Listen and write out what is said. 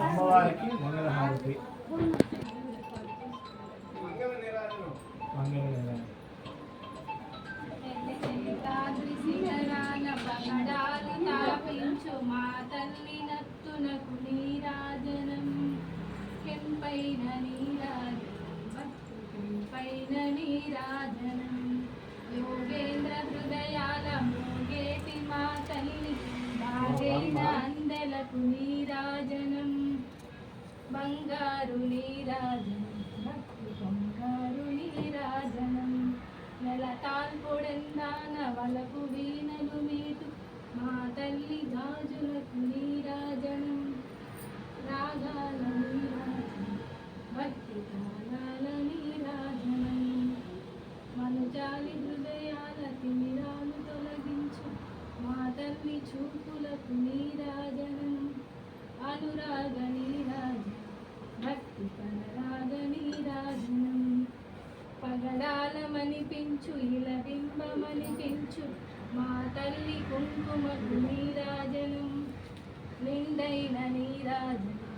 అమ్మవారికి మంగళహారతి మంగళ పగడాలు తాపించు మా తల్లి నత్తునకు నీరాజనం కెంపైన నీరాజనం నీరాజనం. అందలకు నీరాజనం బంగారు నీరాజనం భక్తి బంగారు నీరాజనం. నెల తాల్పొడెందాన వలకు వీణలు మీటు మా తల్లి గాజులకు నీరాజనం. రాగాల నీరాజనం భక్తి తాళాల నీరాజనం. మనుజాలి హృదయాల తిమిరాలు తొలగించు ధరించు మా తల్లి కుంకుమ నీరాజనం నిండైన నీరాజనం.